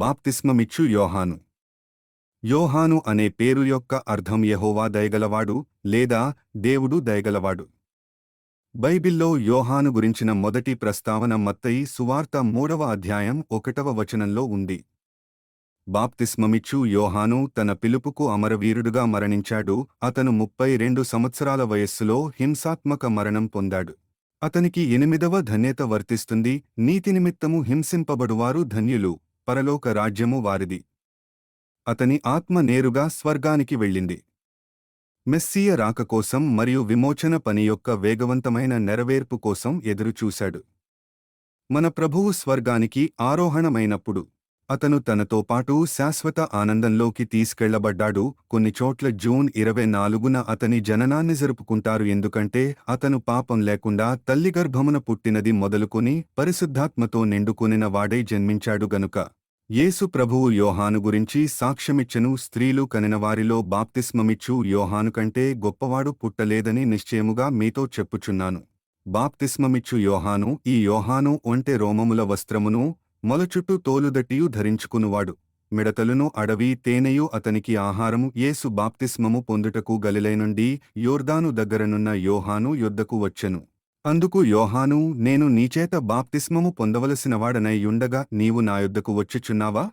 బాప్తిస్మమిచ్చు యోహాను. యోహాను అనే పేరు యొక్క అర్థం యహోవా దయగలవాడు లేదా దేవుడు దయగలవాడు. బైబిల్లో యోహాను గురించిన మొదటి ప్రస్తావన మత్తయి సువార్త మూడవ అధ్యాయం ఒకటవ వచనంలో ఉంది. బాప్తిస్మమిచ్చు యోహాను తన పిలుపుకు అమరవీరుడుగా మరణించాడు. అతను ముప్పై రెండు సంవత్సరాల వయస్సులో హింసాత్మక మరణం పొందాడు. అతనికి ఎనిమిదవ ధన్యత వర్తిస్తుంది. నీతి నిమిత్తము హింసింపబడువారు ధన్యులు. పరలోక రాజ్యము వారిది. అతని ఆత్మ నేరుగా స్వర్గానికి వెళ్ళింది. మెస్సీయ రాక కోసం మరియు విమోచన పని యొక్క వేగవంతమైన నెరవేర్పు కోసం ఎదురుచూశాడు. మన ప్రభువు స్వర్గానికి ఆరోహణమైనప్పుడు అతను తనతో పాటు శాశ్వత ఆనందంలోకి తీసుకెళ్ళబడ్డాడు. కొన్ని చోట్ల జూన్ ఇరవై నాలుగున అతని జననాన్ని జరుపుకుంటారు. ఎందుకంటే అతను పాపం లేకుండా తల్లి గర్భమున పుట్టినది మొదలుకొని పరిశుద్ధాత్మతో నిండుకొనిన వాడై జన్మించాడు గనుక. యేసు ప్రభువు యోహాను గురించి సాక్ష్యమిచ్చెను స్త్రీలు కనినవారిలో బాప్తిస్మమిచ్చు యోహాను కంటే గొప్పవాడు పుట్టలేదని నిశ్చయముగా మీతో చెప్పుచున్నాను. బాప్తిస్మమిచ్చు యోహాను ఈ యోహాను ఒంటె రోమముల వస్త్రమును మొలచుట్టు తోలుదట్టియు ధరించుకునువాడు. మిడతలును అడవి తేనెయు అతనికి ఆహారము యేసు బాప్తిస్మము పొందుటకు గలిలైనుండి యోర్దాను దగ్గరనున్న యోహాను యొద్దకు వచ్చెను. అందుకు యోహాను నేను నీచేత బాప్తిస్మము పొందవలసినవాడనై యుండగా నీవు నా యొద్దకు వచ్చిచున్నావా?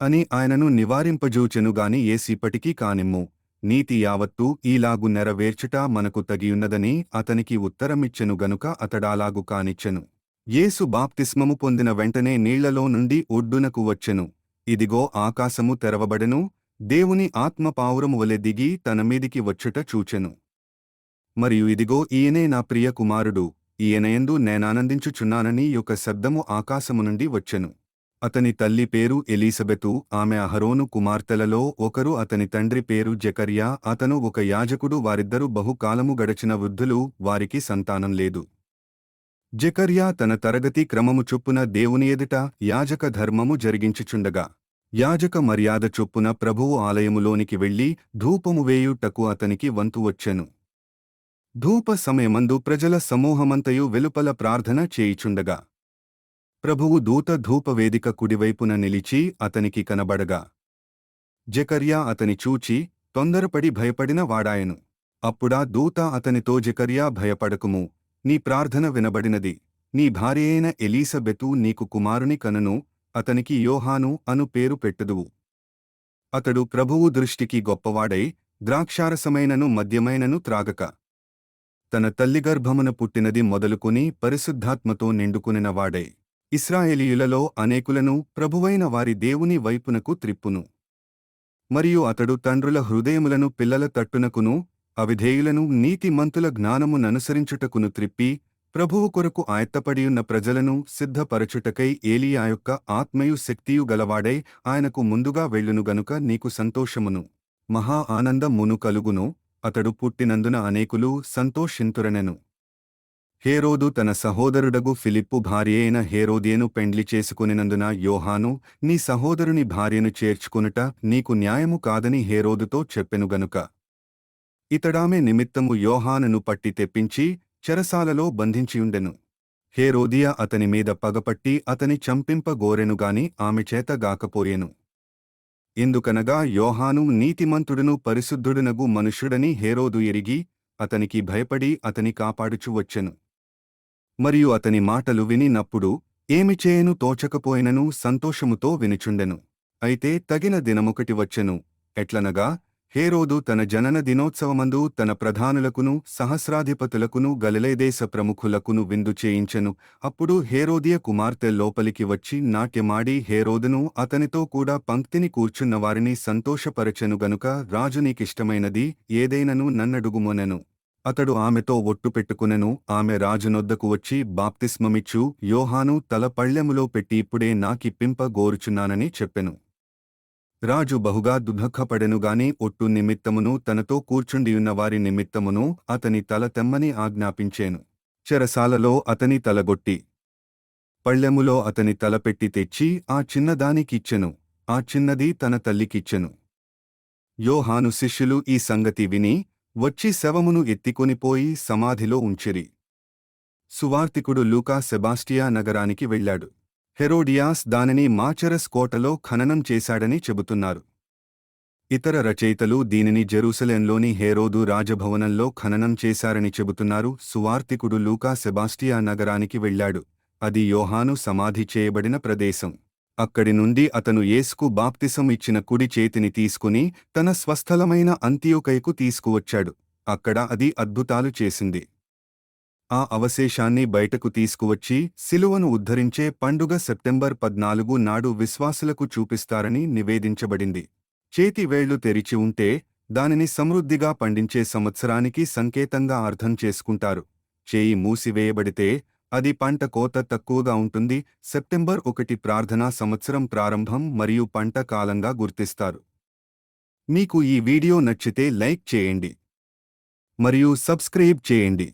అని ఆయనను నివారింపజూచెనుగాని ఏసిప్పటికీ కానిమ్ము. నీతి యావత్తూ ఈలాగు నెరవేర్చుట మనకు తగియున్నదని అతనికి ఉత్తరమిచ్చెను గనుక అతడాలాగు కానిచ్చెను. యేసు బాప్తిస్మము పొందిన వెంటనే నీళ్ళలో నుండి ఒడ్డునకు వచ్చెను. ఇదిగో ఆకాశము తెరవబడెను దేవుని ఆత్మ పావురము వలె దిగి తన మీదికి వచ్చుట చూచెను. మరియు ఇదిగో ఈయనే నా ప్రియ కుమారుడు. ఈయనయందు నేనానందించుచున్నానని యొక్క శబ్దము ఆకాశము నుండి వచ్చెను. అతని తల్లి పేరు ఎలీసబెతు ఆమె అహరోను కుమార్తెలలో ఒకరు అతని తండ్రి పేరు జకర్యా అతను ఒక యాజకుడు వారిద్దరూ బహుకాలము గడచిన వృద్ధులు వారికి సంతానం లేదు. జకర్యా తన తరగతి క్రమము చొప్పున దేవుని ఎదుట యాజక ధర్మము జరిగించుచుండగా యాజక మర్యాద చొప్పున ప్రభువు ఆలయములోనికి వెళ్ళి ధూపము వేయుటకు అతనికి వంతు వచ్చెను. ధూప సమయమందు ప్రజల సమూహమంతయు వెలుపల ప్రార్థన చేయిచుండగా. ప్రభువు దూత ధూపవేదిక కుడివైపున నిలిచి అతనికి కనబడగా. జకర్యా అతని చూచి తొందరపడి భయపడిన వాడాయను. అప్పుడా దూత అతనితో జకర్యా భయపడకుము నీ ప్రార్థన వినబడినది. నీ భార్యయైన ఎలీసబెతు నీకు కుమారుని కనను అతనికి యోహాను అను పేరు పెట్టుదువు. అతడు ప్రభువు దృష్టికి గొప్పవాడై ద్రాక్షారసమైనను మద్యమైనను త్రాగక. తన తల్లి గర్భమున పుట్టినది మొదలుకొని పరిశుద్ధాత్మతో నిండుకునినవాడై ఇస్రాయేలీయులలో అనేకులను ప్రభువైన వారి దేవుని వైపునకు త్రిప్పును. మరియు అతడు తండ్రుల హృదయములను పిల్లల తట్టునకును అవిధేయులను నీతిమంతుల జ్ఞానముననుసరించుటకును త్రిప్పి ప్రభువు కొరకు ఆయత్తపడియున్న ప్రజలను సిద్ధపరచుటకై ఏలియా యొక్క ఆత్మయు శక్తియు గలవాడై ఆయనకు ముందుగా వెళ్ళును గనుక నీకు సంతోషమును. మహా ఆనందమును కలుగును. అతడు పుట్టినందున అనేకులు సంతోషింతురనెను. హేరోదు తన సహోదరుడగు ఫిలిప్పు భార్యయైన హేరోదియను పెండ్లి చేసుకునినందున యోహాను నీ సహోదరుని భార్యను చేర్చుకునుట నీకు న్యాయము కాదని హేరోదుతో చెప్పెను గనుక. ఇతడామె నిమిత్తము యోహానును పట్టి తెప్పించి చెరసాలలో బంధించియుండెను. హేరోదియ అతని మీద పగపట్టి అతని చంపింపగోరెనుగాని ఆమె చేత గాకపోయెను. ఎందుకనగా యోహాను నీతిమంతుడును పరిశుద్ధుడునగు మనుష్యుడని హేరోదు ఎరిగి అతనికి భయపడి అతని కాపాడుచు వచ్చెను. మరియు అతని మాటలు వినినప్పుడు ఏమి చేయను తోచకపోయినను సంతోషముతో వినుచుండెను. అయితే తగిన దినమొకటి వచ్చెను. ఎట్లనగా హేరోదు తన జనన దినోత్సవమందు తన ప్రధానులకును సహస్రాధిపతులకును గలిలేదేశ ప్రముఖులకును విందు చేయించెను. అప్పుడు హేరోదియ కుమార్తె లోపలికి వచ్చి నాట్యమాడి హేరోదును అతనితో కూడా పంక్తిని కూర్చున్న వారిని సంతోషపరచెను గనుక రాజు నీకిష్టమైనది ఏదైనను నన్నడుగుమొనెను. అతడు ఆమెతో ఒట్టు పెట్టుకునెను. ఆమె రాజునొద్దకు వచ్చి బాప్తిస్మమిచ్చు యోహాను తల పళ్ళెములో పెట్టి ఇప్పుడే నాకిప్పింప గోరుచున్నానని చెప్పెను. రాజు బహుగా దుఃఖపడెనుగాని ఒట్టు నిమిత్తమును తనతో కూర్చుండియున్న వారి నిమిత్తమును అతని తల తెమ్మని ఆజ్ఞాపించేను. చెరసాలలో అతని తలగొట్టి పళ్ళెములో అతని తలపెట్టి తెచ్చి ఆ చిన్నదానికిచ్చెను ఆ చిన్నది తన తల్లికిచ్చెను. యోహాను శిష్యులు ఈ సంగతి విని వచ్చి శవమును ఎత్తికొనిపోయి సమాధిలో ఉంచిరి. సువార్తికుడు లూకా సెబాస్టియా నగరానికి వెళ్ళాడు. హెరోడియాస్ దానిని మాచరస్ కోటలో ఖననం చేశాడని చెబుతున్నారు. ఇతర రచయితలు దీనిని జెరూసలేంలోని హేరోదు రాజభవనంలో ఖననం చేశారని చెబుతున్నారు. సువార్తికుడు లూకా సెబాస్టియా నగరానికి వెళ్ళాడు అది యోహాను సమాధి చేయబడిన ప్రదేశం. అక్కడి నుండి అతను యేసుకు బాప్తిసం ఇచ్చిన కుడి చేతిని తీసుకుని తన స్వస్థలమైన అంత్యోకైకు తీసుకువచ్చాడు. అక్కడ అది అద్భుతాలు చేసింది. ఆ అవశేషాన్ని బయటకు తీసుకువచ్చి సిలువను ఉద్ధరించే పండుగ సెప్టెంబర్ పద్నాలుగు నాడు విశ్వాసులకు చూపిస్తారని నివేదించబడింది. చేతి వేళ్ళు తెరిచి ఉంటే దానిని సమృద్ధిగా పండించే సంవత్సరానికి సంకేతంగా అర్థం చేసుకుంటారు. చేయి మూసివేయబడితే అది పంట కోత తక్కువగా ఉంటుంది. సెప్టెంబర్ ఒకటి ప్రార్థనా సంవత్సరం ప్రారంభం మరియు పంట కాలంగా గుర్తిస్తారు. మీకు ఈ వీడియో నచ్చితే లైక్ చేయండి. మరియు సబ్స్క్రైబ్ చేయండి.